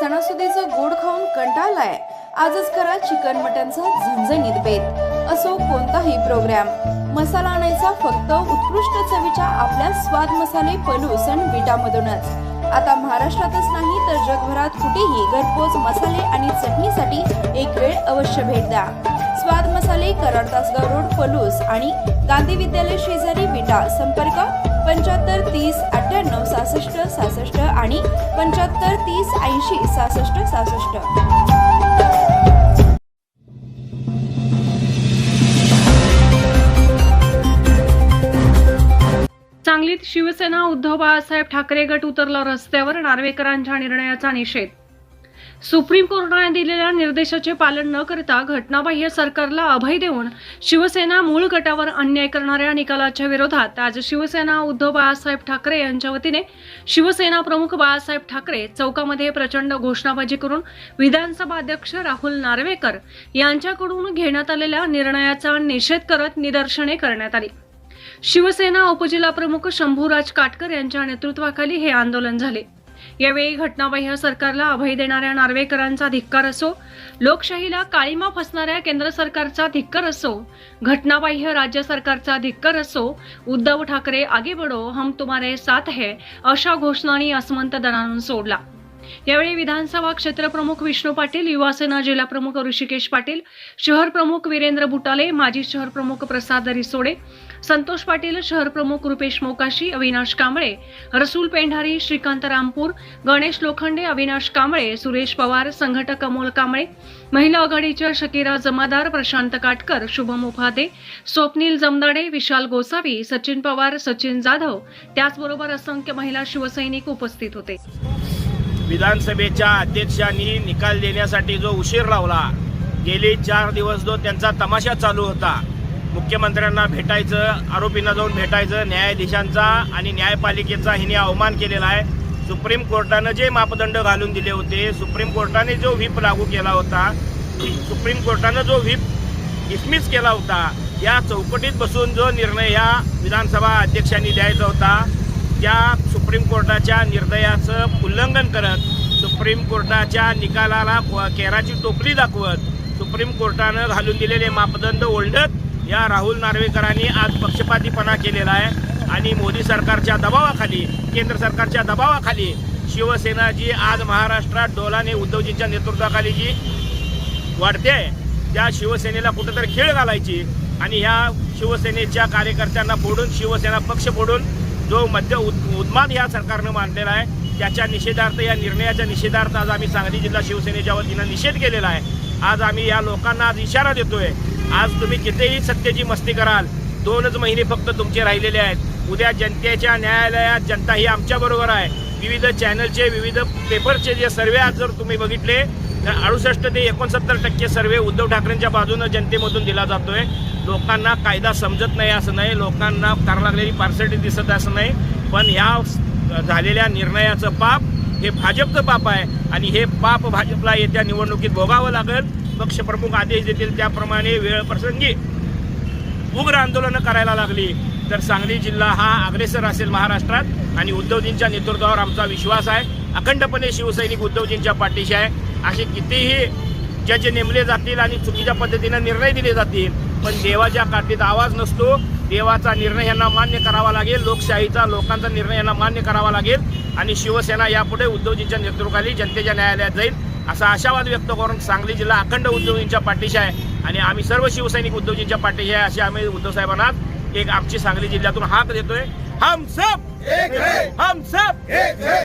सणासुदीचं गोड खाऊन कंटाळलाय आजच करा चिकन मटनचा झणझणीत बेत. असो कोणताही प्रोग्राम मसाला आणायचा फक्त उत्कृष्ट चवीच्या आपल्या स्वाद मसाले पलूस आणि विटामधूनच. आता महाराष्ट्रातच नाही तर जगभरात कुठेही घरपोच मसाले आणि चटणीसाठी एक वेळ अवश्य भेट द्या. स्वाद मसाले रोड पलूस आणि गांधी विद्यालय शेजारी विटा संपर्क पंच्याहत्तर तीस अठ्ठ्याण्णव सहासष्ट सहासष्ट आणि पंच्याहत्तर तीस ऐंशी सहासष्ट सहासष्ट. सांगलीत शिवसेना उद्धव बाळासाहेब ठाकरे गट उतरला रस्त्यावर नार्वेकरांच्या निर्णयाचा निषेध सुप्रीम कोर्टाने दिलेल्या निर्देशाचे पालन न करता घटनाबाह्य सरकारला अभय देऊन शिवसेना मूळ गटावर अन्याय करणाऱ्या निकालाच्या विरोधात आज शिवसेना उद्धव बाळासाहेब ठाकरे यांच्या वतीने शिवसेना प्रमुख बाळासाहेब ठाकरे चौकामध्ये प्रचंड घोषणाबाजी करून विधानसभा अध्यक्ष राहुल नार्वेकर यांच्याकडून घेण्यात आलेल्या निर्णयाचा निषेध करत निदर्शने करण्यात आली. शिवसेना उपजिल्हाप्रमुख शंभूराज काटकर यांच्या नेतृत्वाखाली हे आंदोलन झाले. यावेळी घटनाबाह्य सरकारला अभय देणाऱ्या नार्वेकरांचा धिक्कार असो लोकशाहीला काळीमा फसणाऱ्या केंद्र सरकारचा धिक्कार असो घटनाबाह्य राज्य सरकारचा धिक्कार असो उद्धव ठाकरे आगे बडो हम तुम्हारे साथ है अशा घोषणांनी असमंत दणानून सोडला. यावेळी विधानसभा क्षेत्रप्रमुख विष्णू पाटील युवासेना जिल्हाप्रमुख ऋषिकेश पाटील शहर प्रमुख वीरेंद्र बुटाले माजी शहर प्रमुख प्रसाद रिसोडे संतोष पाटील शहर प्रमुख रुपेश मोकाशी अविनाश कांबळे रसूल पेंढारी श्रीकांत रामपूर गणेश लोखंडे अविनाश कांबळे सुरेश पवार संघटक अमोल कांबळे महिला आघाडीच्या शकीरा जमादार प्रशांत काटकर शुभम उपादे स्वप्नील जमदाडे विशाल गोसावी सचिन पवार सचिन जाधव त्याचबरोबर असंख्य महिला शिवसैनिक उपस्थित होते. विधानसभेच्या अध्यक्षांनी निकाल देण्यासाठी जो उशीर लावला गेले चार दिवस जो त्यांचा तमाशा चालू होता मुख्यमंत्र्यांना भेटायचं आरोपींना जाऊन भेटायचं न्यायाधीशांचा आणि न्यायपालिकेचा हिने अवमान केलेला आहे. सुप्रीम कोर्टानं जे मापदंड घालून दिले होते सुप्रीम कोर्टाने जो व्हीप लागू केला होता सुप्रीम कोर्टानं जो व्हीप डिसमिस केला होता या चौकटीत बसून जो निर्णय या विधानसभा अध्यक्षांनी द्यायचा होता त्या सुप्रीम कोर्टाच्या निर्णयाचं उल्लंघन करत सुप्रीम कोर्टाच्या निकालाला केराची टोपली दाखवत सुप्रीम कोर्टानं घालून दिलेले मापदंड ओढत या राहुल नार्वेकरांनी आज पक्षपातीपणा केलेला आहे. आणि मोदी सरकारच्या दबावाखाली केंद्र सरकारच्या दबावाखाली शिवसेना जी आज महाराष्ट्रात डोलाने उद्धवजींच्या नेतृत्वाखाली जी वाढते आहे त्या शिवसेनेला कुठेतरी खेळ घालायची आणि ह्या शिवसेनेच्या कार्यकर्त्यांना फोडून शिवसेना पक्ष फोडून जो मध्य उद उन्माद या सरकारनं मांडलेला आहे त्याच्या निषेधार्थ या निर्णयाच्या निषेधार्थ आज आम्ही सांगली जिल्हा शिवसेनेच्या वतीनं निषेध केलेला आहे. आज आम्ही या लोकांना आज इशारा देतोय आज तुम्ही कितीही सत्तेची मस्ती कराल दोनच महिने फक्त तुमचे राहिलेले आहेत. उद्या जनतेच्या न्यायालयात जनता ही आमच्याबरोबर आहे. विविध चॅनलचे विविध पेपरचे जे सर्वे आज जर तुम्ही बघितले तर अडुसष्ट ते एकोणसत्तर टक्के सर्वे उद्धव ठाकरेंच्या बाजूनं जनतेमधून दिला जातोय. लोकांना कायदा समजत नाही असं नाही लोकांना करायला लागलेली पार्सलिटी दिसत असं नाही. पण ह्या झालेल्या निर्णयाचं पाप हे भाजपचं पाप आहे. आणि हे पाप भाजपला येत्या निवडणुकीत भोगावं लागेल. पक्षप्रमुख आदेश देतील त्याप्रमाणे वेळ प्रसंगी उग्र आंदोलनं करायला लागली. तर सांगली जिल्हा हा अग्रेसर असेल महाराष्ट्रात आणि उद्धवजींच्या नेतृत्वावर आमचा विश्वास आहे. अखंडपणे शिवसैनिक उद्धवजींच्या पाठीशी आहे. असे कितीही ज्याचे नेमले जातील आणि चुकीच्या पद्धतीनं निर्णय दिले जातील पण देवाच्या काठीत आवाज नसतो. देवाचा निर्णय यांना मान्य करावा लागेल. लोकशाहीचा लोकांचा निर्णय यांना मान्य करावा लागेल. आणि शिवसेना यापुढे उद्धवजींच्या नेतृत्वाखाली जनतेच्या न्यायालयात जाईल. असा आशावाद व्यक्त करून सांगली जिल्हा अखंड उद्धवजींच्या पाठीशी आहे. आणि आम्ही सर्व शिवसैनिक उद्धवजींच्या पाठीशी आहे अशी आम्ही उद्धव साहेबांना एक आमची सांगली जिल्ह्यातून हाक देतोय. हम सब हम सब